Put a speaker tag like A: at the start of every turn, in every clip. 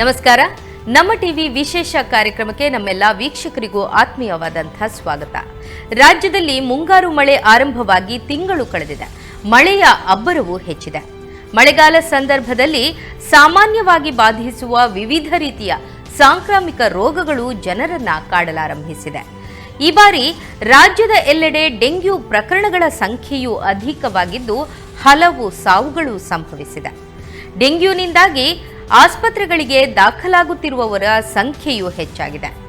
A: ನಮಸ್ಕಾರ. ನಮ್ಮ ಟಿವಿ ವಿಶೇಷ ಕಾರ್ಯಕ್ರಮಕ್ಕೆ ನಮ್ಮೆಲ್ಲ ವೀಕ್ಷಕರಿಗೂ ಆತ್ಮೀಯವಾದಂತಹ ಸ್ವಾಗತ. ರಾಜ್ಯದಲ್ಲಿ ಮುಂಗಾರು ಮಳೆ ಆರಂಭವಾಗಿ ತಿಂಗಳು ಕಳೆದಿದೆ. ಮಳೆಯ ಅಬ್ಬರವು ಹೆಚ್ಚಿದೆ. ಮಳೆಗಾಲ ಸಂದರ್ಭದಲ್ಲಿ ಸಾಮಾನ್ಯವಾಗಿ ಬಾಧಿಸುವ ವಿವಿಧ ರೀತಿಯ ಸಾಂಕ್ರಾಮಿಕ ರೋಗಗಳು ಜನರನ್ನ ಕಾಡಲಾರಂಭಿಸಿದೆ. ಈ ಬಾರಿ ರಾಜ್ಯದ ಎಲ್ಲೆಡೆ ಡೆಂಗ್ಯೂ ಪ್ರಕರಣಗಳ ಸಂಖ್ಯೆಯೂ ಅಧಿಕವಾಗಿದ್ದು ಹಲವು ಸಾವುಗಳು ಸಂಭವಿಸಿದೆ. ಡೆಂಗ್ಯೂನಿಂದಾಗಿ ಆಸ್ಪತ್ರೆಗಳಿಗೆ ದಾಖಲಾಗುತ್ತಿರುವವರ ಸಂಖ್ಯೆಯೂ ಹೆಚ್ಚಾಗಿದೆ.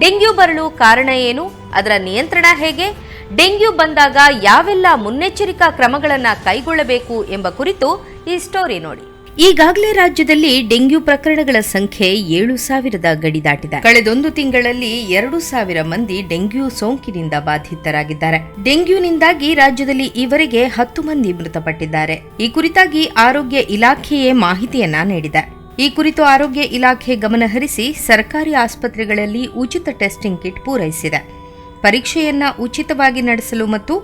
A: ಡೆಂಗ್ಯೂ ಬರಲು ಕಾರಣ ಏನು? ಅದರ ನಿಯಂತ್ರಣ ಹೇಗೆ? ಡೆಂಗ್ಯೂ ಬಂದಾಗ ಯಾವೆಲ್ಲ ಮುನ್ನೆಚ್ಚರಿಕಾ ಕ್ರಮಗಳನ್ನು ಕೈಗೊಳ್ಳಬೇಕು ಎಂಬ ಕುರಿತು ಈ ಸ್ಟೋರಿ ನೋಡಿ. ಈಗಾಗಲೇ ರಾಜ್ಯದಲ್ಲಿ ಡೆಂಗ್ಯೂ ಪ್ರಕರಣಗಳ ಸಂಖ್ಯೆ ಏಳು ಸಾವಿರದ ಗಡಿ ದಾಟಿದೆ. ಕಳೆದೊಂದು ತಿಂಗಳಲ್ಲಿ ಎರಡು ಸಾವಿರ ಮಂದಿ ಡೆಂಗ್ಯೂ ಸೋಂಕಿನಿಂದ ಬಾಧಿತರಾಗಿದ್ದಾರೆ. ಡೆಂಗ್ಯೂನಿಂದಾಗಿ ರಾಜ್ಯದಲ್ಲಿ ಈವರೆಗೆ ಹತ್ತು ಮಂದಿ ಮೃತಪಟ್ಟಿದ್ದಾರೆ. ಈ ಕುರಿತಾಗಿ ಆರೋಗ್ಯ ಇಲಾಖೆಯೇ ಮಾಹಿತಿಯನ್ನ ನೀಡಿದೆ. ಈ ಕುರಿತು ಆರೋಗ್ಯ ಇಲಾಖೆ ಗಮನಹರಿಸಿ ಸರ್ಕಾರಿ ಆಸ್ಪತ್ರೆಗಳಲ್ಲಿ ಉಚಿತ ಟೆಸ್ಟಿಂಗ್ ಕಿಟ್ ಪೂರೈಸಿದೆ. ಪರೀಕ್ಷೆಯನ್ನ ಉಚಿತವಾಗಿ ನಡೆಸಲು ಮತ್ತು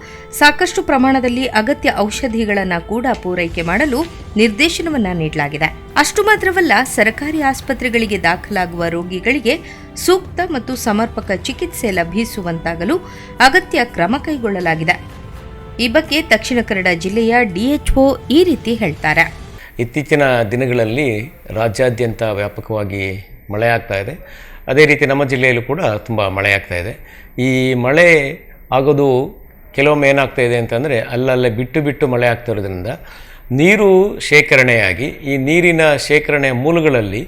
A: ಸಾಕಷ್ಟು ಪ್ರಮಾಣದಲ್ಲಿ ಅಗತ್ಯ ಔಷಧಿಗಳನ್ನು ಕೂಡ ಪೂರೈಕೆ ಮಾಡಲು ನಿರ್ದೇಶನವನ್ನು ನೀಡಲಾಗಿದೆ. ಅಷ್ಟು ಮಾತ್ರವಲ್ಲ, ಸರ್ಕಾರಿ ಆಸ್ಪತ್ರೆಗಳಿಗೆ ದಾಖಲಾಗುವ ರೋಗಿಗಳಿಗೆ ಸೂಕ್ತ ಮತ್ತು ಸಮರ್ಪಕ ಚಿಕಿತ್ಸೆ ಲಭಿಸುವಂತಾಗಲು ಅಗತ್ಯ ಕ್ರಮ ಕೈಗೊಳ್ಳಲಾಗಿದೆ. ಈ ಬಗ್ಗೆ ದಕ್ಷಿಣ ಕನ್ನಡ ಜಿಲ್ಲೆಯ ಡಿಎಚ್ಒ ಈ ರೀತಿ ಹೇಳ್ತಾರೆ.
B: ಇತ್ತೀಚಿನ ದಿನಗಳಲ್ಲಿ ರಾಜ್ಯಾದ್ಯಂತ ವ್ಯಾಪಕವಾಗಿ ಮಳೆ ಆಗ್ತಾ ಇದೆ. ಅದೇ ರೀತಿ ನಮ್ಮ ಜಿಲ್ಲೆಯಲ್ಲೂ ಕೂಡ ತುಂಬ ಮಳೆ ಆಗ್ತಾ ಇದೆ. ಈ ಮಳೆ ಆಗೋದು ಕೆಲವೊಮ್ಮೆ ಏನಾಗ್ತಾ ಇದೆ ಅಂತಂದರೆ ಅಲ್ಲಲ್ಲೇ ಬಿಟ್ಟು ಬಿಟ್ಟು ಮಳೆ ಆಗ್ತಾ ಇರೋದ್ರಿಂದ ನೀರು ಶೇಖರಣೆಯಾಗಿ, ಈ ನೀರಿನ ಶೇಖರಣೆಯ ಮೂಲಗಳಲ್ಲಿ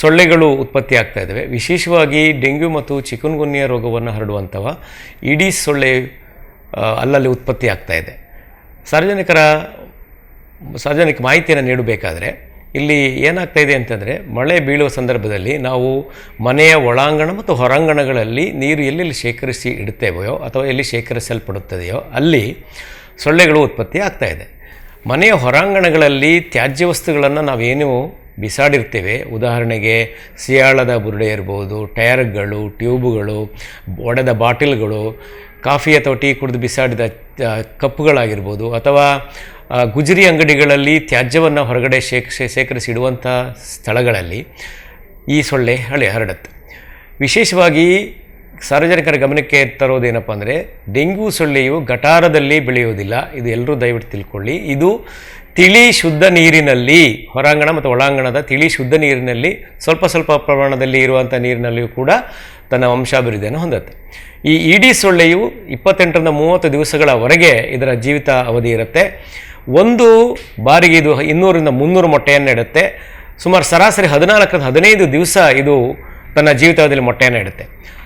B: ಸೊಳ್ಳೆಗಳು ಉತ್ಪತ್ತಿ ಆಗ್ತಾ ಇದ್ದಾವೆ. ವಿಶೇಷವಾಗಿ ಡೆಂಗ್ಯೂ ಮತ್ತು ಚಿಕನ್ಗುನ್ಯ ರೋಗವನ್ನು ಹರಡುವಂಥವ ಇಡೀ ಸೊಳ್ಳೆ ಅಲ್ಲಲ್ಲಿ ಉತ್ಪತ್ತಿ ಆಗ್ತಾ ಇದೆ. ಸಾರ್ವಜನಿಕರ ಸಾರ್ವಜನಿಕ ಮಾಹಿತಿಯನ್ನು ನೀಡಬೇಕಾದ್ರೆ ಇಲ್ಲಿ ಏನಾಗ್ತಾ ಇದೆ ಅಂತಂದರೆ ಮಳೆ ಬೀಳುವ ಸಂದರ್ಭದಲ್ಲಿ ನಾವು ಮನೆಯ ಒಳಾಂಗಣ ಮತ್ತು ಹೊರಾಂಗಣಗಳಲ್ಲಿ ನೀರು ಎಲ್ಲೆಲ್ಲಿ ಶೇಖರಿಸಿ ಇಡ್ತೇವೆಯೋ ಅಥವಾ ಎಲ್ಲಿ ಶೇಖರಿಸಲ್ಪಡುತ್ತದೆಯೋ ಅಲ್ಲಿ ಸೊಳ್ಳೆಗಳು ಉತ್ಪತ್ತಿ ಆಗ್ತಾ ಇದೆ ಮನೆಯ ಹೊರಾಂಗಣಗಳಲ್ಲಿ ತ್ಯಾಜ್ಯ ವಸ್ತುಗಳನ್ನು ನಾವೇನು ಬಿಸಾಡಿರ್ತೇವೆ? ಉದಾಹರಣೆಗೆ ಸಿಯಾಳದ ಬುರುಡೆ ಇರ್ಬೋದು ಟಯರ್ಗಳು ಟ್ಯೂಬ್ಗಳು, ಒಡೆದ ಬಾಟಿಲ್ಗಳು ಕಾಫಿ ಅಥವಾ ಟೀ ಕುಡಿದು ಬಿಸಾಡಿದ ಕಪ್ಗಳಾಗಿರ್ಬೋದು ಅಥವಾ ಗುಜರಿ ಅಂಗಡಿಗಳಲ್ಲಿ ತ್ಯಾಜ್ಯವನ್ನು ಹೊರಗಡೆ ಶೇಖ ಶೇಖರಿಸಿಡುವಂಥ ಸ್ಥಳಗಳಲ್ಲಿ ಈ ಸೊಳ್ಳೆ ಹಳೆ ಹರಡುತ್ತೆ. ವಿಶೇಷವಾಗಿ ಸಾರ್ವಜನಿಕರ ಗಮನಕ್ಕೆ ತರೋದೇನಪ್ಪ ಅಂದರೆ ಡೆಂಗ್ಯೂ ಸೊಳ್ಳೆಯು ಗಟಾರದಲ್ಲಿ ಬೆಳೆಯುವುದಿಲ್ಲ ಇದು ಎಲ್ಲರೂ ದಯವಿಟ್ಟು ತಿಳ್ಕೊಳ್ಳಿ. ಇದು ತಿಳಿ ಶುದ್ಧ ನೀರಿನಲ್ಲಿ, ಹೊರಾಂಗಣ ಮತ್ತು ಒಳಾಂಗಣದ ತಿಳಿ ಶುದ್ಧ ನೀರಿನಲ್ಲಿ ಸ್ವಲ್ಪ ಸ್ವಲ್ಪ ಪ್ರಮಾಣದಲ್ಲಿ ಇರುವಂಥ ನೀರಿನಲ್ಲಿಯೂ ಕೂಡ ತನ್ನ ವಂಶಾಭಿವೃದ್ಧಿಯನ್ನು ಹೊಂದುತ್ತೆ. ಈ ಇಡೀ ಸೊಳ್ಳೆಯು ಇಪ್ಪತ್ತೆಂಟರಿಂದ ಮೂವತ್ತು ದಿವಸಗಳವರೆಗೆ ಇದರ ಜೀವಿತ ಅವಧಿ ಇರುತ್ತೆ. ಒಂದು ಬಾರಿಗೆ ಇದು ಇನ್ನೂರಿಂದ ಮುನ್ನೂರು ಮೊಟ್ಟೆಯನ್ನು ಇಡುತ್ತೆ. ಸುಮಾರು ಸರಾಸರಿ ಹದಿನಾಲ್ಕರಿಂದ ಹದಿನೈದು ದಿವಸ ಇದು ತನ್ನ ಜೀವಿತಾವಧಿಯಲ್ಲಿ ಮೊಟ್ಟೆಯನ್ನು ಇಡುತ್ತೆ.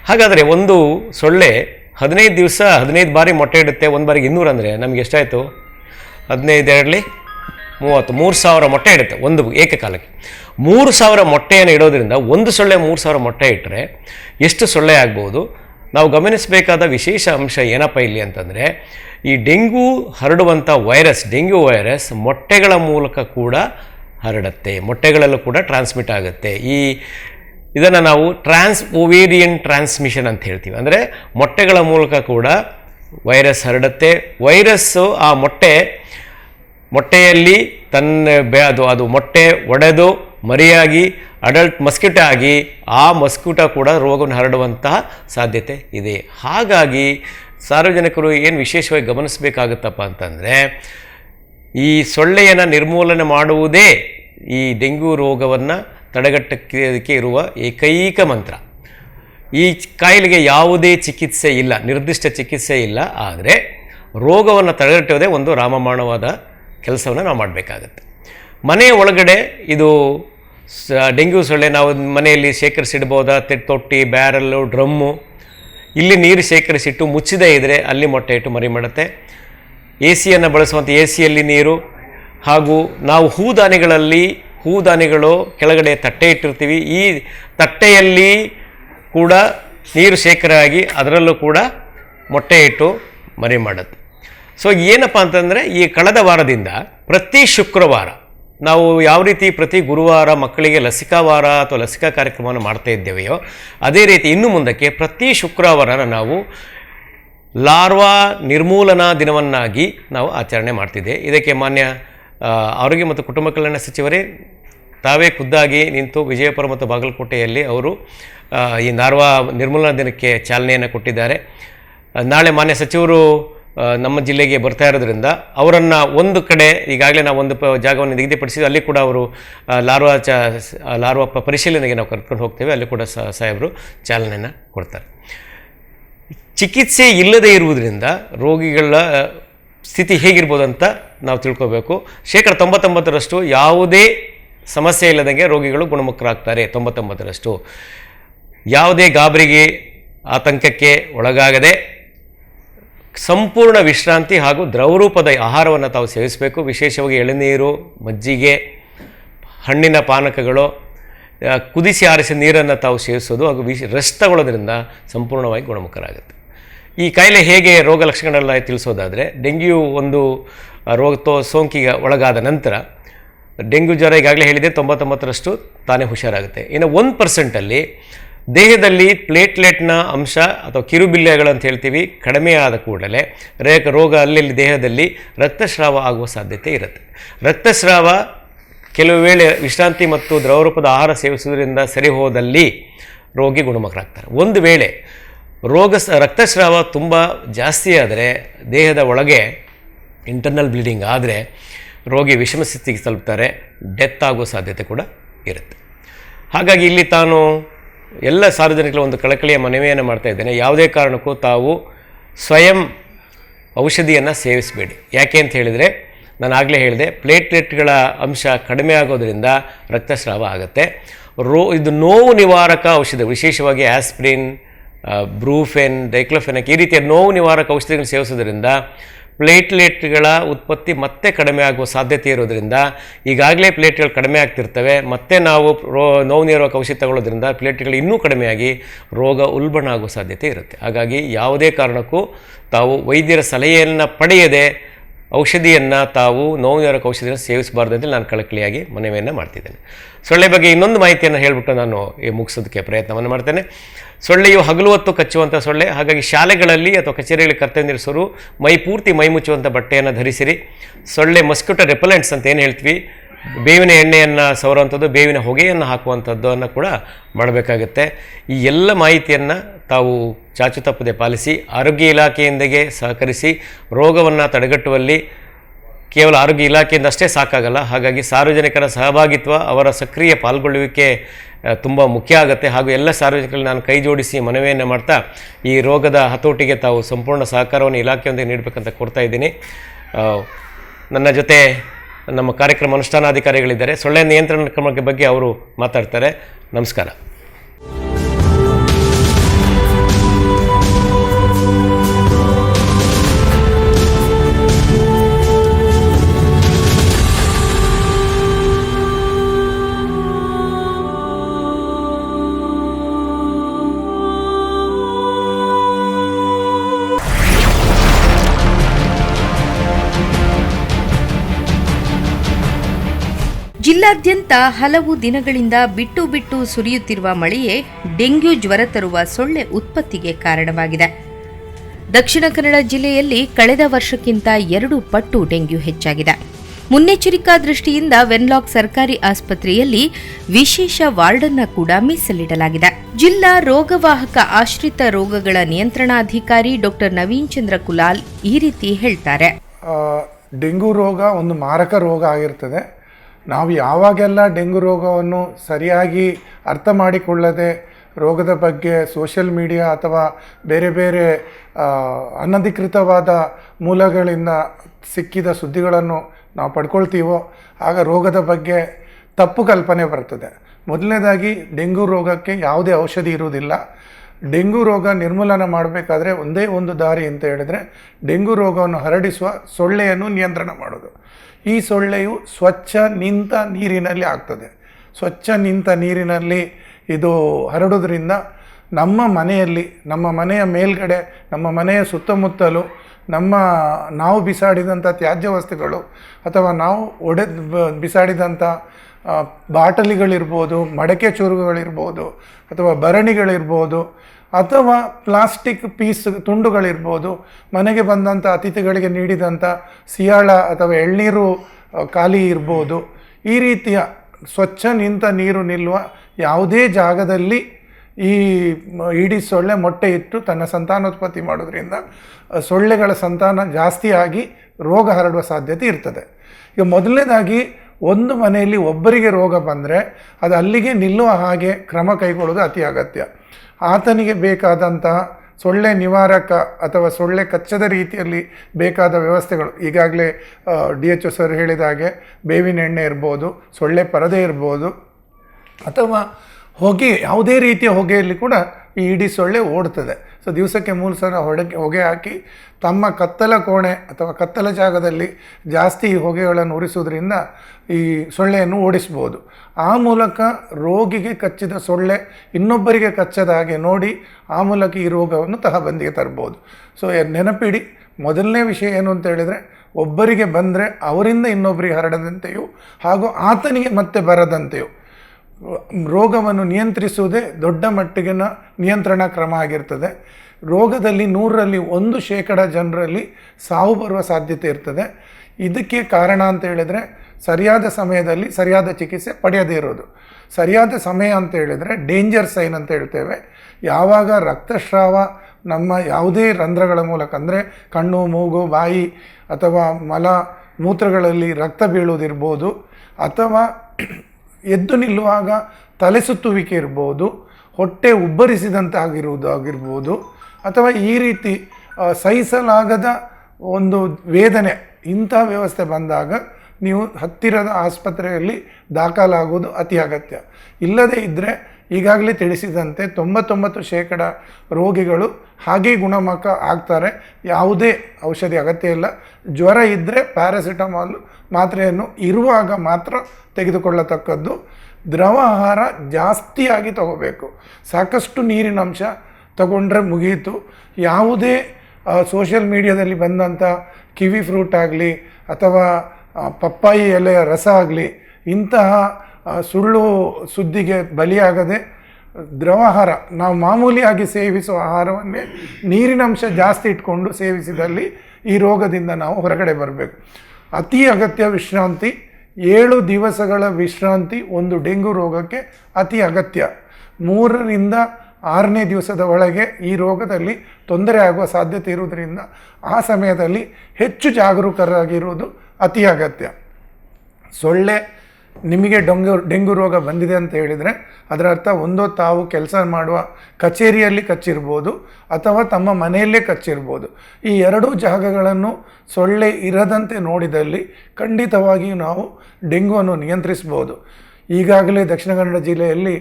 B: ಹಾಗಾದರೆ ಒಂದು ಸೊಳ್ಳೆ ಹದಿನೈದು ದಿವಸ ಹದಿನೈದು ಬಾರಿ ಮೊಟ್ಟೆ ಇಡುತ್ತೆ, ಒಂದು ಬಾರಿಗೆ ಇನ್ನೂರು ಅಂದರೆ ನಮಗೆ ಎಷ್ಟಾಯಿತು? ಹದಿನೈದು ಎರಡಲಿ ಮೂವತ್ತು, ಮೂರು ಸಾವಿರ ಮೊಟ್ಟೆ ಇಡುತ್ತೆ ಒಂದು ಏಕಕಾಲಕ್ಕೆ. ಮೂರು ಸಾವಿರ ಮೊಟ್ಟೆಯನ್ನು ಇಡೋದ್ರಿಂದ ಒಂದು ಸೊಳ್ಳೆ ಮೂರು ಸಾವಿರ ಮೊಟ್ಟೆ ಇಟ್ಟರೆ ಎಷ್ಟು ಸೊಳ್ಳೆ ಆಗ್ಬೋದು? ನಾವು ಗಮನಿಸಬೇಕಾದ ವಿಶೇಷ ಅಂಶ ಏನಪ್ಪ ಇಲ್ಲಿ ಅಂತಂದರೆ, ಈ ಡೆಂಗ್ಯೂ ಹರಡುವಂಥ ವೈರಸ್, ಡೆಂಗ್ಯೂ ವೈರಸ್ ಮೊಟ್ಟೆಗಳ ಮೂಲಕ ಕೂಡ ಹರಡುತ್ತೆ, ಮೊಟ್ಟೆಗಳಲ್ಲೂ ಕೂಡ ಟ್ರಾನ್ಸ್ಮಿಟ್ ಆಗುತ್ತೆ. ಈ ಇದನ್ನು ನಾವು ಟ್ರಾನ್ಸ್ ಓವೇರಿಯನ್ ಟ್ರಾನ್ಸ್ಮಿಷನ್ ಅಂತ ಹೇಳ್ತೀವಿ. ಅಂದರೆ ಮೊಟ್ಟೆಗಳ ಮೂಲಕ ಕೂಡ ವೈರಸ್ ಹರಡುತ್ತೆ. ವೈರಸ್ಸು ಆ ಮೊಟ್ಟೆ ಮೊಟ್ಟೆಯಲ್ಲಿ ತನ್ನ ಬೆ ಅದು ಅದು ಮೊಟ್ಟೆ ಒಡೆದು ಮರಿಯಾಗಿ ಅಡಲ್ಟ್ ಮಸ್ಕಿಟ ಆಗಿ ಆ ಮಸ್ಕಿಟ ಕೂಡ ರೋಗವನ್ನು ಹರಡುವಂತಹ ಸಾಧ್ಯತೆ ಇದೆ. ಹಾಗಾಗಿ ಸಾರ್ವಜನಿಕರು ಏನು ವಿಶೇಷವಾಗಿ ಗಮನಿಸಬೇಕಾಗುತ್ತಪ್ಪ ಅಂತಂದರೆ, ಈ ಸೊಳ್ಳೆಯನ್ನು ನಿರ್ಮೂಲನೆ ಮಾಡುವುದೇ ಈ ಡೆಂಗ್ಯೂ ರೋಗವನ್ನು ತಡೆಗಟ್ಟಕ್ಕೆ ಇರುವ ಏಕೈಕ ಮಂತ್ರ. ಈ ಕಾಯಿಲೆಗೆ ಯಾವುದೇ ಚಿಕಿತ್ಸೆ ಇಲ್ಲ, ನಿರ್ದಿಷ್ಟ ಚಿಕಿತ್ಸೆ ಇಲ್ಲ, ಆದರೆ ರೋಗವನ್ನು ತಡೆಗಟ್ಟುವುದೇ ಒಂದು ರಾಮಮಾಣವಾದ ಕೆಲಸವನ್ನು ನಾವು ಮಾಡಬೇಕಾಗತ್ತೆ. ಮನೆಯ ಒಳಗಡೆ ಇದು ಡೆಂಗ್ಯೂ ಸೊಳ್ಳೆ, ನಾವು ಮನೆಯಲ್ಲಿ ಶೇಖರಿಸಿಡ್ಬೋದಾ? ತೊಟ್ಟಿ, ಬ್ಯಾರಲ್ಲು, ಡ್ರಮ್ಮು. ಇಲ್ಲಿ ನೀರು ಶೇಖರಿಸಿಟ್ಟು ಮುಚ್ಚದೇ ಇದ್ದರೆ ಅಲ್ಲಿ ಮೊಟ್ಟೆ ಇಟ್ಟು ಮರಿ ಮಾಡುತ್ತೆ. ಎ ಸಿಯನ್ನು ಬಳಸುವಂಥ ಎ ಸಿಯಲ್ಲಿ ನೀರು. ಹಾಗೂ ನಾವು ಹೂದಾನಿಗಳಲ್ಲಿ ಹೂದಾನಿಗಳು ಕೆಳಗಡೆ ತಟ್ಟೆ ಇಟ್ಟಿರ್ತೀವಿ. ಈ ತಟ್ಟೆಯಲ್ಲಿ ಕೂಡ ನೀರು ಶೇಖರ ಆಗಿ ಅದರಲ್ಲೂ ಕೂಡ ಮೊಟ್ಟೆ ಇಟ್ಟು ಮರಿ ಮಾಡುತ್ತೆ. ಸೊ ಏನಪ್ಪ ಅಂತಂದರೆ, ಈ ಕಳೆದ ವಾರದಿಂದ ಪ್ರತಿ ಶುಕ್ರವಾರ ನಾವು ಯಾವ ರೀತಿ ಪ್ರತಿ ಗುರುವಾರ ಮಕ್ಕಳಿಗೆ ಲಸಿಕಾ ವಾರ ಅಥವಾ ಲಸಿಕಾ ಕಾರ್ಯಕ್ರಮವನ್ನು ಮಾಡ್ತಾ ಇದ್ದೇವೆಯೋ, ಅದೇ ರೀತಿ ಇನ್ನು ಮುಂದಕ್ಕೆ ಪ್ರತಿ ಶುಕ್ರವಾರ ನಾವು ಲಾರ್ವಾ ನಿರ್ಮೂಲನಾ ದಿನವನ್ನಾಗಿ ನಾವು ಆಚರಣೆ ಮಾಡ್ತಿದ್ದೆ. ಇದಕ್ಕೆ ಮಾನ್ಯ ಆರೋಗ್ಯ ಮತ್ತು ಕುಟುಂಬ ಕಲ್ಯಾಣ ಸಚಿವರೇ, ತಾವೇ ಖುದ್ದಾಗಿ ನಿಂತು ವಿಜಯಪುರ ಮತ್ತು ಬಾಗಲಕೋಟೆಯಲ್ಲಿ ಅವರು ಈ ನಾರ್ವಾ ನಿರ್ಮೂಲನಾ ದಿನಕ್ಕೆ ಚಾಲನೆಯನ್ನು ಕೊಟ್ಟಿದ್ದಾರೆ. ನಾಳೆ ಮಾನ್ಯ ಸಚಿವರು ನಮ್ಮ ಜಿಲ್ಲೆಗೆ ಬರ್ತಾ ಇರೋದ್ರಿಂದ ಅವರನ್ನು ಒಂದು ಕಡೆ ಈಗಾಗಲೇ ನಾವು ಒಂದು ಪ ಜಾಗವನ್ನು ನಿಗದಿಪಡಿಸಿದ್ದು ಅಲ್ಲಿ ಕೂಡ ಅವರು ಲಾರ್ವಾ ಚ ಲಾರ್ವಾ ಪರಿಶೀಲನೆಗೆ ನಾವು ಕರ್ಕೊಂಡು ಹೋಗ್ತೇವೆ. ಅಲ್ಲಿ ಕೂಡ ಸಾಹೇಬರು ಚಾಲನೆಯನ್ನು ಕೊಡ್ತಾರೆ. ಚಿಕಿತ್ಸೆ ಇಲ್ಲದೇ ಇರುವುದರಿಂದ ರೋಗಿಗಳ ಸ್ಥಿತಿ ಹೇಗಿರ್ಬೋದು ಅಂತ ನಾವು ತಿಳ್ಕೋಬೇಕು. ಶೇಕಡ ತೊಂಬತ್ತೊಂಬತ್ತರಷ್ಟು ಯಾವುದೇ ಸಮಸ್ಯೆ ಇಲ್ಲದಂಗೆ ರೋಗಿಗಳು ಗುಣಮುಖರಾಗ್ತಾರೆ. ತೊಂಬತ್ತೊಂಬತ್ತರಷ್ಟು. ಯಾವುದೇ ಗಾಬರಿಗೆ ಆತಂಕಕ್ಕೆ ಒಳಗಾಗದೆ ಸಂಪೂರ್ಣ ವಿಶ್ರಾಂತಿ ಹಾಗೂ ದ್ರವರೂಪದ ಆಹಾರವನ್ನು ತಾವು ಸೇವಿಸಬೇಕು. ವಿಶೇಷವಾಗಿ ಎಳನೀರು, ಮಜ್ಜಿಗೆ, ಹಣ್ಣಿನ ಪಾನಕಗಳು ಕುದಿಸಿ ಆರಿಸಿ ನೀರನ್ನು ತಾವು ಸೇವಿಸೋದು ಹಾಗೂ ವಿಶ್ ರೆಸ್ಟ್ ತಗೊಳ್ಳೋದ್ರಿಂದ ಸಂಪೂರ್ಣವಾಗಿ ಗುಣಮುಖರಾಗುತ್ತೆ. ಈ ಕಾಯಿಲೆ ಹೇಗೆ ರೋಗ ಲಕ್ಷಣಗಳೆಲ್ಲ ತಿಳಿಸೋದಾದರೆ, ಡೆಂಗ್ಯೂ ಒಂದು ರೋಗ ತೋ, ಸೋಂಕಿಗೆ ಒಳಗಾದ ನಂತರ ಡೆಂಗ್ಯೂ ಜ್ವರ ಈಗಾಗಲೇ ಹೇಳಿದೆ, ತೊಂಬತ್ತೊಂಬತ್ತರಷ್ಟು ತಾನೇ ಹುಷಾರಾಗುತ್ತೆ. ಇನ್ನು ಒಂದು ಪರ್ಸೆಂಟಲ್ಲಿ ದೇಹದಲ್ಲಿ ಪ್ಲೇಟ್ಲೆಟ್ನ ಅಂಶ ಅಥವಾ ಕಿರುಬಿಲ್ಲೆಗಳು ಅಂತ ಹೇಳ್ತೀವಿ, ಕಡಿಮೆ ಆದ ಕೂಡಲೇ ರೇಖ ರೋಗ ಅಲ್ಲಲ್ಲಿ ದೇಹದಲ್ಲಿ ರಕ್ತಸ್ರಾವ ಆಗುವ ಸಾಧ್ಯತೆ ಇರುತ್ತೆ. ರಕ್ತಸ್ರಾವ ಕೆಲವು ವೇಳೆ ವಿಶ್ರಾಂತಿ ಮತ್ತು ದ್ರವರೂಪದ ಆಹಾರ ಸೇವಿಸುವುದರಿಂದ ಸರಿ ಹೋದಲ್ಲಿ ರೋಗಿ ಗುಣಮುಖರಾಗ್ತಾರೆ. ಒಂದು ವೇಳೆ ರೋಗ ರಕ್ತಸ್ರಾವ ತುಂಬ ಜಾಸ್ತಿ ಆದರೆ ದೇಹದ ಒಳಗೆ ಇಂಟರ್ನಲ್ ಬ್ಲೀಡಿಂಗ್ ಆದರೆ ರೋಗಿ ವಿಷಮ ಸ್ಥಿತಿಗೆ ತಲುಪ್ತಾರೆ, ಡೆತ್ ಆಗೋ ಸಾಧ್ಯತೆ ಕೂಡ ಇರುತ್ತೆ. ಹಾಗಾಗಿ ಇಲ್ಲಿ ತಾನು ಎಲ್ಲ ಸಾರ್ವಜನಿಕರ ಒಂದು ಕಳಕಳಿಯ ಮನವಿಯನ್ನು ಮಾಡ್ತಾ ಇದ್ದೇನೆ. ಯಾವುದೇ ಕಾರಣಕ್ಕೂ ತಾವು ಸ್ವಯಂ ಔಷಧಿಯನ್ನು ಸೇವಿಸಬೇಡಿ. ಯಾಕೆ ಅಂತ ಹೇಳಿದರೆ, ನಾನು ಆಗಲೇ ಹೇಳಿದೆ, ಪ್ಲೇಟ್ಲೆಟ್ಗಳ ಅಂಶ ಕಡಿಮೆ ಆಗೋದರಿಂದ ರಕ್ತಸ್ರಾವ ಆಗುತ್ತೆ. ರೋ, ಇದು ನೋವು ನಿವಾರಕ ಔಷಧಿ, ವಿಶೇಷವಾಗಿ ಆಸ್ಪ್ರಿನ್ ಬ್ರೂಫೆನ್, ಡೈಕ್ಲೋಫೆನಕ್ ಈ ರೀತಿಯ ನೋವು ನಿವಾರಕ ಔಷಧಿಗಳನ್ನು ಸೇವಿಸೋದ್ರಿಂದ ಪ್ಲೇಟ್ಲೆಟ್ಗಳ ಉತ್ಪತ್ತಿ ಮತ್ತೆ ಕಡಿಮೆ ಆಗುವ ಸಾಧ್ಯತೆ ಇರೋದ್ರಿಂದ ಈಗಾಗಲೇ ಪ್ಲೇಟ್ಗಳು ಕಡಿಮೆ ಆಗ್ತಿರ್ತವೆ, ಮತ್ತೆ ನಾವು ರೋ, ನೋವು ನಿವಾರಕ ಔಷಧಿ ತಗೊಳ್ಳೋದ್ರಿಂದ ಪ್ಲೇಟ್ಗಳು ಇನ್ನೂ ಕಡಿಮೆಯಾಗಿ ರೋಗ ಉಲ್ಬಣ ಆಗುವ ಸಾಧ್ಯತೆ ಇರುತ್ತೆ. ಹಾಗಾಗಿ ಯಾವುದೇ ಕಾರಣಕ್ಕೂ ತಾವು ವೈದ್ಯರ ಸಲಹೆಯನ್ನು ಪಡೆಯದೆ ಔಷಧಿಯನ್ನು ತಾವು ನೋವು ನಿವಾರಕ ಔಷಧಿಯನ್ನು ಸೇವಿಸಬಾರ್ದು ಅಂತ ನಾನು ಕಳಕಳಿಯಾಗಿ ಮನವಿಯನ್ನು ಮಾಡ್ತಿದ್ದೇನೆ. ಸೊಳ್ಳೆ ಬಗ್ಗೆ ಇನ್ನೊಂದು ಮಾಹಿತಿಯನ್ನು ಹೇಳಿಬಿಟ್ಟು ನಾನು ಈ ಮುಗಿಸೋದಕ್ಕೆ ಪ್ರಯತ್ನವನ್ನು ಮಾಡ್ತೇನೆ. ಸೊಳ್ಳೆಯು ಹಗಲು ಹೊತ್ತು ಕಚ್ಚುವಂಥ ಸೊಳ್ಳೆ. ಹಾಗಾಗಿ ಶಾಲೆಗಳಲ್ಲಿ ಅಥವಾ ಕಚೇರಿಗಳಲ್ಲಿ ಕರ್ತವ್ಯ ನಿರ್ಸೋರು ಮೈ ಪೂರ್ತಿ ಮೈ ಮುಚ್ಚುವಂಥ ಬಟ್ಟೆಯನ್ನು ಧರಿಸಿರಿ. ಸೊಳ್ಳೆ ಮಸ್ಕಿಟೋ ರೆಪಲೆಂಟ್ಸ್ ಅಂತ ಏನು ಹೇಳ್ತೀವಿ? ಬೇವಿನ ಎಣ್ಣೆಯನ್ನು ಸವರುವಂಥದ್ದು ಬೇವಿನ ಹೊಗೆಯನ್ನು ಹಾಕುವಂಥದ್ದನ್ನು ಕೂಡ ಮಾಡಬೇಕಾಗುತ್ತೆ. ಈ ಎಲ್ಲ ಮಾಹಿತಿಯನ್ನು ತಾವು ಚಾಚು ತಪ್ಪದೆ ಪಾಲಿಸಿ, ಆರೋಗ್ಯ ಇಲಾಖೆಯೊಂದಿಗೆ ಸಹಕರಿಸಿ, ರೋಗವನ್ನು ತಡೆಗಟ್ಟುವಲ್ಲಿ ಕೇವಲ ಆರೋಗ್ಯ ಇಲಾಖೆಯಿಂದ ಅಷ್ಟೇ ಸಾಕಾಗಲ್ಲ. ಹಾಗಾಗಿ ಸಾರ್ವಜನಿಕರ ಸಹಭಾಗಿತ್ವ, ಅವರ ಸಕ್ರಿಯ ಪಾಲ್ಗೊಳ್ಳುವಿಕೆ ತುಂಬ ಮುಖ್ಯ ಆಗುತ್ತೆ. ಹಾಗೂ ಎಲ್ಲ ಸಾರ್ವಜನಿಕರಲ್ಲಿ ನಾನು ಕೈ ಜೋಡಿಸಿ ಮನವಿಯನ್ನು ಮಾಡ್ತಾ, ಈ ರೋಗದ ಹತೋಟಿಗೆ ತಾವು ಸಂಪೂರ್ಣ ಸಹಕಾರವನ್ನು ಇಲಾಖೆಯೊಂದಿಗೆ ನೀಡಬೇಕಂತ ಕೊಡ್ತಾ ಇದ್ದೀನಿ. ನನ್ನ ಜೊತೆ ನಮ್ಮ ಕಾರ್ಯಕ್ರಮ ಅನುಷ್ಠಾನಾಧಿಕಾರಿಗಳಿದ್ದಾರೆ. ಸೊಳ್ಳೆ ನಿಯಂತ್ರಣ ಕ್ರಮಕ್ಕೆ ಬಗ್ಗೆ ಅವರು ಮಾತಾಡ್ತಾರೆ. ನಮಸ್ಕಾರ.
A: ಜಿಲ್ಲಾದ್ಯಂತ ಹಲವು ದಿನಗಳಿಂದ ಬಿಟ್ಟು ಬಿಟ್ಟು ಸುರಿಯುತ್ತಿರುವ ಮಳೆಯೇ ಡೆಂಗ್ಯೂ ಜ್ವರ ತರುವ ಸೊಳ್ಳೆ ಉತ್ಪತ್ತಿಗೆ ಕಾರಣವಾಗಿದೆ. ದಕ್ಷಿಣ ಕನ್ನಡ ಜಿಲ್ಲೆಯಲ್ಲಿ ಕಳೆದ ವರ್ಷಕ್ಕಿಂತ ಎರಡು ಪಟ್ಟು ಡೆಂಗ್ಯೂ ಹೆಚ್ಚಾಗಿದೆ. ಮುನ್ನೆಚ್ಚರಿಕಾ ದೃಷ್ಟಿಯಿಂದ ವೆನ್ಲಾಕ್ ಸರ್ಕಾರಿ ಆಸ್ಪತ್ರೆಯಲ್ಲಿ ವಿಶೇಷ ವಾರ್ಡ್ ಅನ್ನ ಕೂಡ ಮೀಸಲಿಡಲಾಗಿದೆ. ಜಿಲ್ಲಾ ರೋಗವಾಹಕ ಆಶ್ರಿತ ರೋಗಗಳ ನಿಯಂತ್ರಣಾಧಿಕಾರಿ ಡಾಕ್ಟರ್ ನವೀನ್ ಚಂದ್ರ ಕುಲಾಲ್ ಈ ರೀತಿ ಹೇಳ್ತಾರೆ.
C: ಡೆಂಗ್ಯೂ ಡೆಂಗು ರೋಗ ಒಂದು ಮಾರಕ ರೋಗ ಆಗಿರ್ತದೆ. ನಾವು ಯಾವಾಗೆಲ್ಲ ಡೆಂಗು ರೋಗವನ್ನು ಸರಿಯಾಗಿ ಅರ್ಥ ಮಾಡಿಕೊಳ್ಳದೆ ರೋಗದ ಬಗ್ಗೆ ಸೋಷಿಯಲ್ ಮೀಡಿಯಾ ಅಥವಾ ಬೇರೆ ಬೇರೆ ಅನಧಿಕೃತವಾದ ಮೂಲಗಳಿಂದ ಸಿಕ್ಕಿದ ಸುದ್ದಿಗಳನ್ನು ನಾವು ಪಡ್ಕೊಳ್ತೀವೋ, ಆಗ ರೋಗದ ಬಗ್ಗೆ ತಪ್ಪು ಕಲ್ಪನೆ ಬರ್ತದೆ. ಮೊದಲನೇದಾಗಿ, ಡೆಂಗು ರೋಗಕ್ಕೆ ಯಾವುದೇ ಔಷಧಿ ಇರುವುದಿಲ್ಲ. ಡೆಂಗು ರೋಗ ನಿರ್ಮೂಲನೆ ಮಾಡಬೇಕಾದ್ರೆ ಒಂದೇ ಒಂದು ದಾರಿ ಅಂತ ಹೇಳಿದರೆ, ಡೆಂಗು ರೋಗವನ್ನು ಹರಡಿಸುವ ಸೊಳ್ಳೆಯನ್ನು ನಿಯಂತ್ರಣ ಮಾಡೋದು. ಈ ಸೊಳ್ಳೆಯು ಸ್ವಚ್ಛ ನಿಂತ ನೀರಿನಲ್ಲಿ ಆಗ್ತದೆ. ಸ್ವಚ್ಛ ನಿಂತ ನೀರಿನಲ್ಲಿ ಇದು ಹರಡೋದ್ರಿಂದ ನಮ್ಮ ಮನೆಯಲ್ಲಿ, ನಮ್ಮ ಮನೆಯ ಮೇಲ್ಗಡೆ, ನಮ್ಮ ಮನೆಯ ಸುತ್ತಮುತ್ತಲು, ನಮ್ಮ ನಾವು ಬಿಸಾಡಿದಂಥ ತ್ಯಾಜ್ಯ ವಸ್ತುಗಳು ಅಥವಾ ನಾವು ಒಡೆ ಬ- ಬಿಸಾಡಿದಂಥ ಬಾಟಲಿಗಳಿರ್ಬೋದು, ಮಡಕೆ ಚೂರುಗಳಿರ್ಬೋದು ಅಥವಾ ಭರಣಿಗಳಿರ್ಬೋದು ಅಥವಾ ಪ್ಲಾಸ್ಟಿಕ್ ಪೀಸ್ ತುಂಡುಗಳಿರ್ಬೋದು, ಮನೆಗೆ ಬಂದಂಥ ಅತಿಥಿಗಳಿಗೆ ನೀಡಿದಂಥ ಸಿಯಾಳ ಅಥವಾ ಎಳ್ನೀರು ಖಾಲಿ ಇರ್ಬೋದು. ಈ ರೀತಿಯ ಸ್ವಚ್ಛ ನಿಂತ ನೀರು ನಿಲ್ಲುವ ಯಾವುದೇ ಜಾಗದಲ್ಲಿ ಈ ಇಡೀ ಸೊಳ್ಳೆ ಮೊಟ್ಟೆ ಇಟ್ಟು ತನ್ನ ಸಂತಾನೋತ್ಪತ್ತಿ ಮಾಡೋದ್ರಿಂದ ಸೊಳ್ಳೆಗಳ ಸಂತಾನ ಜಾಸ್ತಿಯಾಗಿ ರೋಗ ಹರಡುವ ಸಾಧ್ಯತೆ ಇರ್ತದೆ. ಈಗ ಮೊದಲನೇದಾಗಿ, ಒಂದು ಮನೆಯಲ್ಲಿ ಒಬ್ಬರಿಗೆ ರೋಗ ಬಂದರೆ ಅದು ಅಲ್ಲಿಗೆ ನಿಲ್ಲುವ ಹಾಗೆ ಕ್ರಮ ಕೈಗೊಳ್ಳೋದು ಅತಿ ಅಗತ್ಯ. ಆತನಿಗೆ ಬೇಕಾದಂತಹ ಸೊಳ್ಳೆ ನಿವಾರಕ ಅಥವಾ ಸೊಳ್ಳೆ ಕಚ್ಚದ ರೀತಿಯಲ್ಲಿ ಬೇಕಾದ ವ್ಯವಸ್ಥೆಗಳು. ಈಗಾಗಲೇ ಡಿ ಎಚ್ ಒ ಸರ್ ಹೇಳಿದ ಹಾಗೆ ಬೇವಿನ ಎಣ್ಣೆ ಇರ್ಬೋದು, ಸೊಳ್ಳೆ ಪರದೆ ಇರ್ಬೋದು, ಅಥವಾ ಹೊಗೆ, ಯಾವುದೇ ರೀತಿಯ ಹೊಗೆಯಲ್ಲಿ ಕೂಡ ಈ ಇಡೀ ಸೊಳ್ಳೆ ಓಡ್ತದೆ. ಸೊ ದಿವಸಕ್ಕೆ ಮೂರು ಸಲ ಹೊಡೆಗೆ ಹೊಗೆ ಹಾಕಿ, ತಮ್ಮ ಕತ್ತಲ ಕೋಣೆ ಅಥವಾ ಕತ್ತಲ ಜಾಗದಲ್ಲಿ ಜಾಸ್ತಿ ಹೊಗೆಗಳನ್ನು ಉರಿಸೋದ್ರಿಂದ ಈ ಸೊಳ್ಳೆಯನ್ನು ಓಡಿಸ್ಬೋದು. ಆ ಮೂಲಕ ರೋಗಿಗೆ ಕಚ್ಚಿದ ಸೊಳ್ಳೆ ಇನ್ನೊಬ್ಬರಿಗೆ ಕಚ್ಚದ ಹಾಗೆ ನೋಡಿ ಆ ಮೂಲಕ ಈ ರೋಗವನ್ನು ತಹಬಂದಿಗೆ ತರ್ಬೋದು. ಸೊ ನೆನಪಿಡಿ, ಮೊದಲನೇ ವಿಷಯ ಏನು ಅಂತ ಹೇಳಿದರೆ, ಒಬ್ಬರಿಗೆ ಬಂದರೆ ಅವರಿಂದ ಇನ್ನೊಬ್ಬರಿಗೆ ಹರಡದಂತೆಯೂ ಹಾಗೂ ಆತನಿಗೆ ಮತ್ತೆ ಬರದಂತೆಯೂ ರೋಗವನ್ನು ನಿಯಂತ್ರಿಸುವುದೇ ದೊಡ್ಡ ಮಟ್ಟಿಗಿನ ನಿಯಂತ್ರಣ ಕ್ರಮ ಆಗಿರ್ತದೆ. ರೋಗದಲ್ಲಿ ನೂರರಲ್ಲಿ ಒಂದು ಶೇಕಡ ಜನರಲ್ಲಿ ಸಾವು ಬರುವ ಸಾಧ್ಯತೆ ಇರ್ತದೆ. ಇದಕ್ಕೆ ಕಾರಣ ಅಂತ ಹೇಳಿದರೆ ಸರಿಯಾದ ಸಮಯದಲ್ಲಿ ಸರಿಯಾದ ಚಿಕಿತ್ಸೆ ಪಡೆಯದೇ ಇರೋದು. ಸರಿಯಾದ ಸಮಯ ಅಂತ ಹೇಳಿದರೆ ಡೇಂಜರ್ ಸೈನ್ ಅಂತ ಹೇಳ್ತೇವೆ. ಯಾವಾಗ ರಕ್ತಸ್ರಾವ ನಮ್ಮ ಯಾವುದೇ ರಂಧ್ರಗಳ ಮೂಲಕ ಅಂದರೆ ಕಣ್ಣು, ಮೂಗು, ಬಾಯಿ ಅಥವಾ ಮಲ, ಮೂತ್ರಗಳಲ್ಲಿ ರಕ್ತ ಬೀಳುವುದಿರ್ಬೋದು ಅಥವಾ ಎದ್ದು ನಿಲ್ಲುವಾಗ ತಲೆ ಸುತ್ತುವಿಕೆ ಇರ್ಬೋದು, ಹೊಟ್ಟೆ ಉಬ್ಬರಿಸಿದಂತೆ ಆಗಿರುವುದು ಆಗಿರ್ಬೋದು, ಅಥವಾ ಈ ರೀತಿ ಸಹಿಸಲಾಗದ ಒಂದು ವೇದನೆ, ಇಂಥ ವ್ಯವಸ್ಥೆ ಬಂದಾಗ ನೀವು ಹತ್ತಿರದ ಆಸ್ಪತ್ರೆಯಲ್ಲಿ ದಾಖಲಾಗುವುದು ಅತಿ ಅಗತ್ಯ. ಇಲ್ಲದೇ ಇದ್ದರೆ ಈಗಾಗಲೇ ತಿಳಿಸಿದಂತೆ ತೊಂಬತ್ತೊಂಬತ್ತು ಶೇಕಡ ರೋಗಿಗಳು ಹಾಗೆ ಗುಣಮುಖ ಆಗ್ತಾರೆ. ಯಾವುದೇ ಔಷಧಿ ಅಗತ್ಯ ಇಲ್ಲ. ಜ್ವರ ಇದ್ದರೆ ಪ್ಯಾರಾಸಿಟಮಾಲ್ ಮಾತ್ರೆಯನ್ನು ಇರುವಾಗ ಮಾತ್ರ ತೆಗೆದುಕೊಳ್ಳತಕ್ಕದ್ದು. ದ್ರವ ಆಹಾರ ಜಾಸ್ತಿಯಾಗಿ ತಗೋಬೇಕು. ಸಾಕಷ್ಟು ನೀರಿನ ಅಂಶ ತಗೊಂಡ್ರೆ ಮುಗಿಯಿತು ಯಾವುದೇ ಸೋಷಿಯಲ್ ಮೀಡಿಯಾದಲ್ಲಿ ಬಂದಂಥ ಕಿವಿ ಫ್ರೂಟ್ ಆಗಲಿ ಅಥವಾ ಪಪ್ಪಾಯಿ ಎಲೆಯ ರಸ ಆಗಲಿ ಇಂತಹ ಸುಳ್ಳು ಸುದ್ದಿಗೆ ಬಲಿಯಾಗದೆ ದ್ರವಾಹಾರ, ನಾವು ಮಾಮೂಲಿಯಾಗಿ ಸೇವಿಸುವ ಆಹಾರವನ್ನೇ ನೀರಿನಂಶ ಜಾಸ್ತಿ ಇಟ್ಕೊಂಡು ಸೇವಿಸಿದಲ್ಲಿ ಈ ರೋಗದಿಂದ ನಾವು ಹೊರಗಡೆ ಬರಬೇಕು. ಅತಿ ಅಗತ್ಯ ವಿಶ್ರಾಂತಿ, ಏಳು ದಿವಸಗಳ ವಿಶ್ರಾಂತಿ ಒಂದು ಡೆಂಗು ರೋಗಕ್ಕೆ ಅತಿ ಅಗತ್ಯ. ಮೂರರಿಂದ ಆರನೇ ದಿವಸದ ಒಳಗೆ ಈ ರೋಗದಲ್ಲಿ ತೊಂದರೆ ಆಗುವ ಸಾಧ್ಯತೆ ಇರುವುದರಿಂದ ಆ ಸಮಯದಲ್ಲಿ ಹೆಚ್ಚು ಜಾಗರೂಕರಾಗಿರುವುದು ಅತಿ ಅಗತ್ಯ. ಸೊಳ್ಳೆ ನಿಮಗೆ ಡೊಂಗು, ಡೆಂಗು ರೋಗ ಬಂದಿದೆ ಅಂತ ಹೇಳಿದರೆ ಅದರ ಅರ್ಥ ಒಂದೋ ತಾವು ಕೆಲಸ ಮಾಡುವ ಕಚೇರಿಯಲ್ಲಿ ಕಚ್ಚಿರ್ಬೋದು ಅಥವಾ ತಮ್ಮ ಮನೆಯಲ್ಲೇ ಕಚ್ಚಿರ್ಬೋದು. ಈ ಎರಡೂ ಜಾಗಗಳನ್ನು ಸೊಳ್ಳೆ ಇರದಂತೆ ನೋಡಿದಲ್ಲಿ ಖಂಡಿತವಾಗಿಯೂ ನಾವು ಡೆಂಗುವನ್ನು ನಿಯಂತ್ರಿಸ್ಬೋದು. ಈಗಾಗಲೇ ದಕ್ಷಿಣ ಕನ್ನಡ ಜಿಲ್ಲೆಯಲ್ಲಿ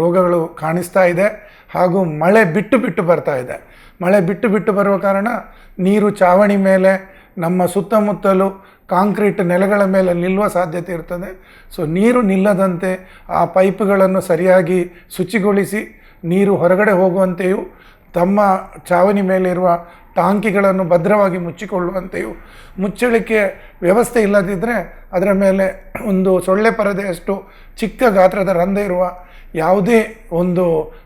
C: ರೋಗಗಳು ಕಾಣಿಸ್ತಾ ಇದೆ ಹಾಗೂ ಮಳೆ ಬಿಟ್ಟು ಬಿಟ್ಟು ಬರ್ತಾ ಇದೆ. ಮಳೆ ಬಿಟ್ಟು ಬಿಟ್ಟು ಬರುವ ಕಾರಣ ನೀರು, ಚಾವಣಿ ಮೇಲೆ ನಮ್ಮ ಸುತ್ತಮುತ್ತಲು ಕಾಂಕ್ರೀಟ್ ನೆಲಗಳ ಮೇಲೆ ನಿಲ್ಲುವ ಸಾಧ್ಯತೆ ಇರ್ತದೆ. ಸೊ ನೀರು ನಿಲ್ಲದಂತೆ ಆ ಪೈಪ್ಗಳನ್ನು ಸರಿಯಾಗಿ ಶುಚಿಗೊಳಿಸಿ ನೀರು ಹೊರಗಡೆ ಹೋಗುವಂತೆಯೂ, ತಮ್ಮ ಚಾವಣಿ ಮೇಲಿರುವ ಟಾಂಕಿಗಳನ್ನು ಭದ್ರವಾಗಿ ಮುಚ್ಚಿಕೊಳ್ಳುವಂತೆಯೂ, ಮುಚ್ಚಳಿಕೆ ವ್ಯವಸ್ಥೆ ಇಲ್ಲದಿದ್ದರೆ ಅದರ ಮೇಲೆ ಒಂದು ಸೊಳ್ಳೆ ಪರದೆಯಷ್ಟು ಚಿಕ್ಕ ಗಾತ್ರದ ರಂಧ್ರ ಇರುವ ಯಾವುದೇ ಒಂದು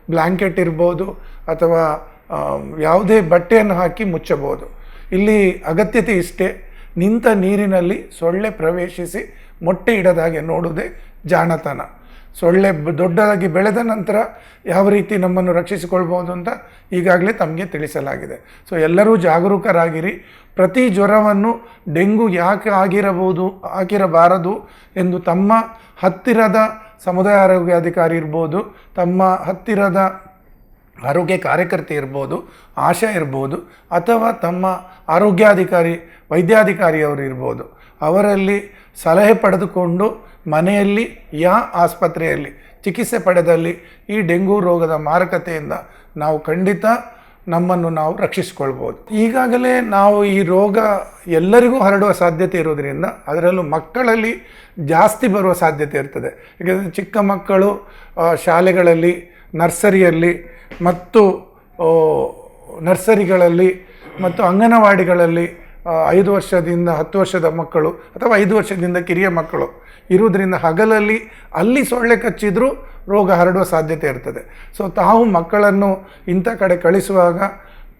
C: ಬ್ಲ್ಯಾಂಕೆಟ್ ಇರ್ಬೋದು ಅಥವಾ ಯಾವುದೇ ಬಟ್ಟೆಯನ್ನು ಹಾಕಿ ಮುಚ್ಚಬಹುದು. ಇಲ್ಲಿ ಅಗತ್ಯತೆ ಇಷ್ಟೇ. ನಿಂತ ನೀರಿನಲ್ಲಿ ಸೊಳ್ಳೆ ಪ್ರವೇಶಿಸಿ ಮೊಟ್ಟೆ ಇಡದಾಗೆ ನೋಡುವುದೇ ಜಾಣತನ. ಸೊಳ್ಳೆ ದೊಡ್ಡದಾಗಿ ಬೆಳೆದ ನಂತರ ಯಾವ ರೀತಿ ನಮ್ಮನ್ನು ರಕ್ಷಿಸಿಕೊಳ್ಬೋದು ಅಂತ ಈಗಾಗಲೇ ತಮಗೆ ತಿಳಿಸಲಾಗಿದೆ. ಸೊ, ಎಲ್ಲರೂ ಜಾಗರೂಕರಾಗಿರಿ. ಪ್ರತಿ ಜ್ವರವನ್ನು ಡೆಂಗು ಯಾಕೆ ಆಗಿರಬಹುದು ಆಗಿರಬಾರದು ಎಂದು ತಮ್ಮ ಹತ್ತಿರದ ಸಮುದಾಯ ಆರೋಗ್ಯ ಅಧಿಕಾರಿ ಇರ್ಬೋದು, ತಮ್ಮ ಹತ್ತಿರದ ಆರೋಗ್ಯ ಕಾರ್ಯಕರ್ತೆ ಇರ್ಬೋದು, ಆಶಾ ಇರ್ಬೋದು, ಅಥವಾ ತಮ್ಮ ಆರೋಗ್ಯಾಧಿಕಾರಿ ವೈದ್ಯಾಧಿಕಾರಿಯವರು ಇರ್ಬೋದು, ಅವರಲ್ಲಿ ಸಲಹೆ ಪಡೆದುಕೊಂಡು ಮನೆಯಲ್ಲಿ ಯಾ ಆಸ್ಪತ್ರೆಯಲ್ಲಿ ಚಿಕಿತ್ಸೆ ಪಡೆದಲ್ಲಿ ಈ ಡೆಂಗೂ ರೋಗದ ಮಾರಕತೆಯಿಂದ ನಾವು ಖಂಡಿತ ನಮ್ಮನ್ನು ನಾವು ರಕ್ಷಿಸಿಕೊಳ್ಬೋದು. ಈಗಾಗಲೇ ನಾವು ಈ ರೋಗ ಎಲ್ಲರಿಗೂ ಹರಡುವ ಸಾಧ್ಯತೆ ಇರೋದರಿಂದ ಅದರಲ್ಲೂ ಮಕ್ಕಳಲ್ಲಿ ಜಾಸ್ತಿ ಬರುವ ಸಾಧ್ಯತೆ ಇರ್ತದೆ. ಯಾಕೆಂದರೆ ಚಿಕ್ಕ ಮಕ್ಕಳು ಶಾಲೆಗಳಲ್ಲಿ, ನರ್ಸರಿಯಲ್ಲಿ ಮತ್ತು ನರ್ಸರಿಗಳಲ್ಲಿ ಮತ್ತು ಅಂಗನವಾಡಿಗಳಲ್ಲಿ ಐದು ವರ್ಷದಿಂದ ಹತ್ತು ವರ್ಷದ ಮಕ್ಕಳು ಅಥವಾ ಐದು ವರ್ಷದಿಂದ ಕಿರಿಯ ಮಕ್ಕಳು ಇರುವುದರಿಂದ ಹಗಲಲ್ಲಿ ಅಲ್ಲಿ ಸೊಳ್ಳೆ ಕಚ್ಚಿದರೂ ರೋಗ ಹರಡುವ ಸಾಧ್ಯತೆ ಇರ್ತದೆ. ಸೊ ತಾವು ಮಕ್ಕಳನ್ನು ಇಂಥ ಕಡೆ ಕಳಿಸುವಾಗ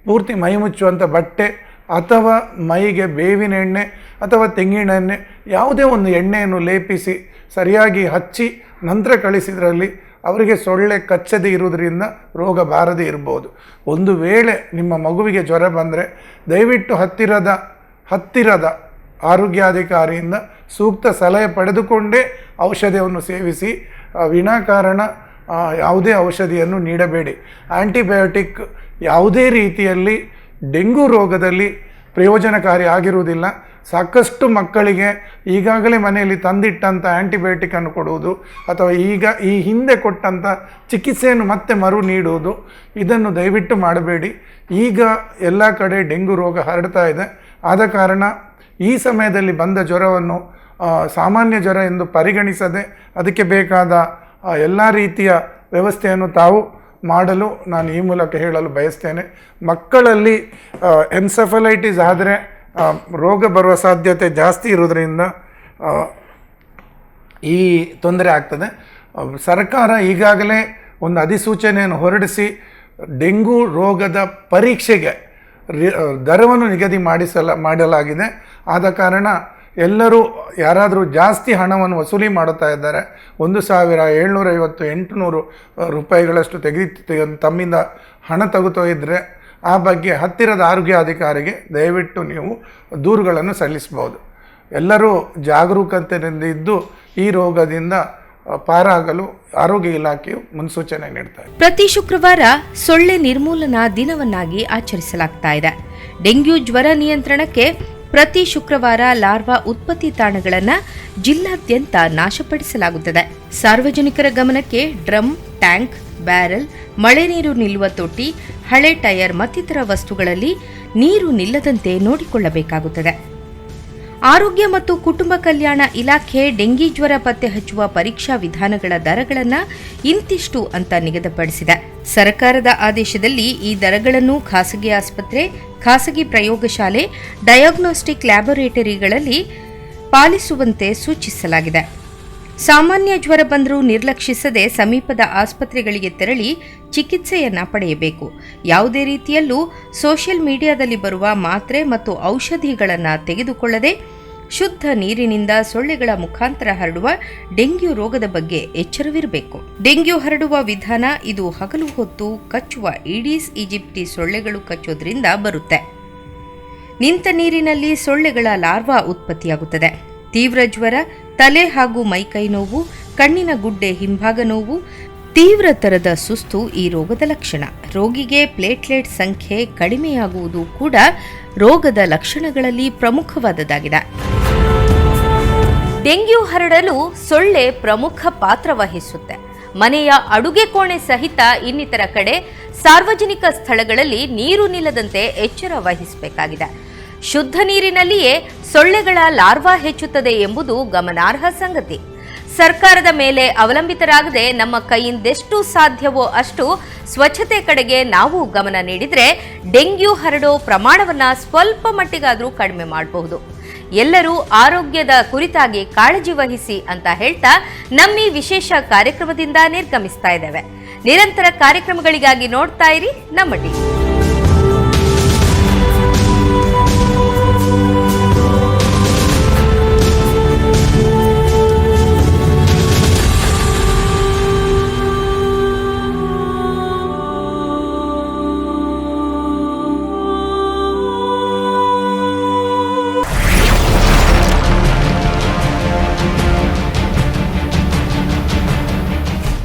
C: ಪೂರ್ತಿ ಮೈ ಮುಚ್ಚುವಂಥ ಬಟ್ಟೆ ಅಥವಾ ಮೈಗೆ ಬೇವಿನ ಎಣ್ಣೆ ಅಥವಾ ತೆಂಗಿನ ಎಣ್ಣೆ ಯಾವುದೇ ಒಂದು ಎಣ್ಣೆಯನ್ನು ಲೇಪಿಸಿ ಸರಿಯಾಗಿ ಹಚ್ಚಿ ನಂತರ ಕಳಿಸಿದ್ರಲ್ಲಿ ಅವರಿಗೆ ಸೊಳ್ಳೆ ಕಚ್ಚದೇ ಇರುವುದರಿಂದ ರೋಗ ಬಾರದೇ ಇರ್ಬೋದು ಒಂದು ವೇಳೆ ನಿಮ್ಮ ಮಗುವಿಗೆ ಜ್ವರ ಬಂದರೆ ದಯವಿಟ್ಟು ಹತ್ತಿರದ ಹತ್ತಿರದ ಆರೋಗ್ಯಾಧಿಕಾರಿಯಿಂದ ಸೂಕ್ತ ಸಲಹೆ ಪಡೆದುಕೊಂಡೇ ಔಷಧಿಯನ್ನು ಸೇವಿಸಿ ವಿನಾಕಾರಣ ಯಾವುದೇ ಔಷಧಿಯನ್ನು ನೀಡಬೇಡಿ. ಆ್ಯಂಟಿಬಯೋಟಿಕ್ ಯಾವುದೇ ರೀತಿಯಲ್ಲಿ ಡೆಂಗು ರೋಗದಲ್ಲಿ ಪ್ರಯೋಜನಕಾರಿ ಆಗಿರುವುದಿಲ್ಲ. ಸಾಕಷ್ಟು ಮಕ್ಕಳಿಗೆ ಈಗಾಗಲೇ ಮನೆಯಲ್ಲಿ ತಂದಿಟ್ಟಂಥ ಆ್ಯಂಟಿಬಯೋಟಿಕನ್ನು ಕೊಡುವುದು ಅಥವಾ ಈಗ ಈ ಹಿಂದೆ ಕೊಟ್ಟಂಥ ಚಿಕಿತ್ಸೆಯನ್ನು ಮತ್ತೆ ಮರು ನೀಡುವುದು, ಇದನ್ನು ದಯವಿಟ್ಟು ಮಾಡಬೇಡಿ. ಈಗ ಎಲ್ಲ ಕಡೆ ಡೆಂಗು ರೋಗ ಹರಡ್ತಾ ಇದೆ. ಆದ ಕಾರಣ ಈ ಸಮಯದಲ್ಲಿ ಬಂದ ಜ್ವರವನ್ನು ಸಾಮಾನ್ಯ ಜ್ವರ ಎಂದು ಪರಿಗಣಿಸದೆ ಅದಕ್ಕೆ ಬೇಕಾದ ಎಲ್ಲ ರೀತಿಯ ವ್ಯವಸ್ಥೆಯನ್ನು ತಾವು ಮಾಡಲು ನಾನು ಈ ಮೂಲಕ ಹೇಳಲು ಬಯಸ್ತೇನೆ. ಮಕ್ಕಳಲ್ಲಿ ಎನ್ಸೆಫಲೈಟಿಸ್ ಆದರೆ ರೋಗ ಬರುವ ಸಾಧ್ಯತೆ ಜಾಸ್ತಿ ಇರೋದ್ರಿಂದ ಈ ತೊಂದರೆ ಆಗ್ತದೆ. ಸರ್ಕಾರ ಈಗಾಗಲೇ ಒಂದು ಅಧಿಸೂಚನೆಯನ್ನು ಹೊರಡಿಸಿ, ಡೆಂಗು ರೋಗದ ಪರೀಕ್ಷೆಗೆ ದರವನ್ನು ನಿಗದಿ ಮಾಡಿಸಲ, ಮಾಡಲಾಗಿದೆ. ಆದ ಕಾರಣ ಎಲ್ಲರೂ ಯಾರಾದರೂ ಜಾಸ್ತಿ ಹಣವನ್ನು ವಸೂಲಿ ಮಾಡುತ್ತಾ ಇದ್ದಾರೆ, ಒಂದು ಸಾವಿರ ಏಳ್ನೂರೈವತ್ತು ಎಂಟುನೂರು ರೂಪಾಯಿಗಳಷ್ಟು ತೆಗೆದು ತಮ್ಮಿಂದ ಹಣ ತೆಗೆದು ಇದ್ದರೆ ಆ ಬಗ್ಗೆ ಹತ್ತಿರದ ಆರೋಗ್ಯ ಅಧಿಕಾರಿಗೆ ದಯವಿಟ್ಟು ನೀವು ದೂರುಗಳನ್ನು ಸಲ್ಲಿಸಬಹುದು. ಎಲ್ಲರೂ ಜಾಗರೂಕತೆಯಿಂದ ಇದ್ದು ಈ ರೋಗದಿಂದ ಪಾರಾಗಲು ಆರೋಗ್ಯ ಇಲಾಖೆಯು ಮುನ್ಸೂಚನೆ ನೀಡ್ತಾ
A: ಪ್ರತಿ ಶುಕ್ರವಾರ ಸೊಳ್ಳೆ ನಿರ್ಮೂಲನಾ ದಿನವನ್ನಾಗಿ ಆಚರಿಸಲಾಗ್ತಾ ಇದೆ. ಡೆಂಗ್ಯೂ ಜ್ವರ ನಿಯಂತ್ರಣಕ್ಕೆ ಪ್ರತಿ ಶುಕ್ರವಾರ ಲಾರ್ವಾ ಉತ್ಪತ್ತಿ ತಾಣಗಳನ್ನು ಜಿಲ್ಲಾದ್ಯಂತ ನಾಶಪಡಿಸಲಾಗುತ್ತದೆ. ಸಾರ್ವಜನಿಕರ ಗಮನಕ್ಕೆ ಡ್ರಮ್, ಟ್ಯಾಂಕ್ ಬ್ಯಾರೆಲ್, ಮಳೆ ನೀರು ನಿಲ್ಲುವ ತೊಟ್ಟಿ, ಹಳೆ ಟೈರ್ ಮತ್ತಿತರ ವಸ್ತುಗಳಲ್ಲಿ ನೀರು ನಿಲ್ಲದಂತೆ ನೋಡಿಕೊಳ್ಳಬೇಕಾಗುತ್ತದೆ. ಆರೋಗ್ಯ ಮತ್ತು ಕುಟುಂಬ ಕಲ್ಯಾಣ ಇಲಾಖೆ ಡೆಂಗಿ ಜ್ವರ ಪತ್ತೆ ಹಚ್ಚುವ ಪರೀಕ್ಷಾ ವಿಧಾನಗಳ ದರಗಳನ್ನು ಇಂತಿಷ್ಟು ಅಂತ ನಿಗದಿಪಡಿಸಿದೆ. ಸರ್ಕಾರದ ಆದೇಶದಲ್ಲಿ ಈ ದರಗಳನ್ನು ಖಾಸಗಿ ಆಸ್ಪತ್ರೆ, ಖಾಸಗಿ ಪ್ರಯೋಗಶಾಲೆ ಡಯಾಗ್ನೋಸ್ಟಿಕ್ ಲ್ಯಾಬೊರೇಟರಿಗಳಲ್ಲಿ ಪಾಲಿಸುವಂತೆ ಸೂಚಿಸಲಾಗಿದೆ. ಸಾಮಾನ್ಯ ಜ್ವರ ಬಂದರೂ ನಿರ್ಲಕ್ಷಿಸದೆ ಸಮೀಪದ ಆಸ್ಪತ್ರೆಗಳಿಗೆ ತೆರಳಿ ಚಿಕಿತ್ಸೆಯನ್ನ ಪಡೆಯಬೇಕು. ಯಾವುದೇ ರೀತಿಯಲ್ಲೂ ಸೋಷಿಯಲ್ ಮೀಡಿಯಾದಲ್ಲಿ ಬರುವ ಮಾತ್ರೆ ಮತ್ತು ಔಷಧಿಗಳನ್ನು ತೆಗೆದುಕೊಳ್ಳದೆ ಶುದ್ಧ ನೀರಿನಿಂದ ಸೊಳ್ಳೆಗಳ ಮುಖಾಂತರ ಹರಡುವ ಡೆಂಗ್ಯೂ ರೋಗದ ಬಗ್ಗೆ ಎಚ್ಚರವಿರಬೇಕು. ಡೆಂಗ್ಯೂ ಹರಡುವ ವಿಧಾನ ಇದು ಹಗಲು ಹೊತ್ತು ಕಚ್ಚುವ ಈಡೀಸ್ ಈಜಿಪ್ಟಿ ಸೊಳ್ಳೆಗಳು ಕಚ್ಚೋದ್ರಿಂದ ಬರುತ್ತೆ. ನಿಂತ ನೀರಿನಲ್ಲಿ ಸೊಳ್ಳೆಗಳ ಲಾರ್ವಾ ಉತ್ಪತ್ತಿಯಾಗುತ್ತದೆ. ತೀವ್ರ ಜ್ವರ ತಲೆ ಹಾಗೂ ಮೈಕೈ ನೋವು, ಕಣ್ಣಿನ ಗುಡ್ಡೆ ಹಿಂಭಾಗ ನೋವು, ತೀವ್ರ ತರದ ಸುಸ್ತು ಈ ರೋಗದ ಲಕ್ಷಣ. ರೋಗಿಗೆ ಪ್ಲೇಟ್ಲೆಟ್ ಸಂಖ್ಯೆ ಕಡಿಮೆಯಾಗುವುದು ಕೂಡ ರೋಗದ ಲಕ್ಷಣಗಳಲ್ಲಿ ಪ್ರಮುಖವಾದದ್ದಾಗಿದೆ. ಡೆಂಗ್ಯೂ ಹರಡಲು ಸೊಳ್ಳೆ ಪ್ರಮುಖ ಪಾತ್ರ ವಹಿಸುತ್ತೆ. ಮನೆಯ ಅಡುಗೆ ಕೋಣೆ ಸಹಿತ ಇನ್ನಿತರ ಕಡೆ ಸಾರ್ವಜನಿಕ ಸ್ಥಳಗಳಲ್ಲಿ ನೀರು ನಿಲ್ಲದಂತೆ ಎಚ್ಚರ ವಹಿಸಬೇಕಾಗಿದೆ. ಶುದ್ಧ ನೀರಿನಲ್ಲಿಯೇ ಸೊಳ್ಳೆಗಳ ಲಾರ್ವಾ ಹೆಚ್ಚುತ್ತದೆ ಎಂಬುದು ಗಮನಾರ್ಹ ಸಂಗತಿ. ಸರ್ಕಾರದ ಮೇಲೆ ಅವಲಂಬಿತರಾಗದೆ ನಮ್ಮ ಕೈಯಿಂದೆಷ್ಟು ಸಾಧ್ಯವೋ ಅಷ್ಟು ಸ್ವಚ್ಛತೆ ಕಡೆಗೆ ನಾವು ಗಮನ ನೀಡಿದರೆ ಡೆಂಗ್ಯೂ ಹರಡೋ ಪ್ರಮಾಣವನ್ನ ಸ್ವಲ್ಪ ಮಟ್ಟಿಗಾದರೂ ಕಡಿಮೆ ಮಾಡಬಹುದು. ಎಲ್ಲರೂ ಆರೋಗ್ಯದ ಕುರಿತಾಗಿ ಕಾಳಜಿ ವಹಿಸಿ ಅಂತ ಹೇಳ್ತಾ ನಮ್ಮ ಈ ವಿಶೇಷ ಕಾರ್ಯಕ್ರಮದಿಂದ ನಿರ್ಗಮಿಸ್ತಾ ಇದ್ದೇವೆ. ನಿರಂತರ ಕಾರ್ಯಕ್ರಮಗಳಿಗಾಗಿ ನೋಡ್ತಾ ಇರಿ ನಮ್ಮ ಟಿವಿ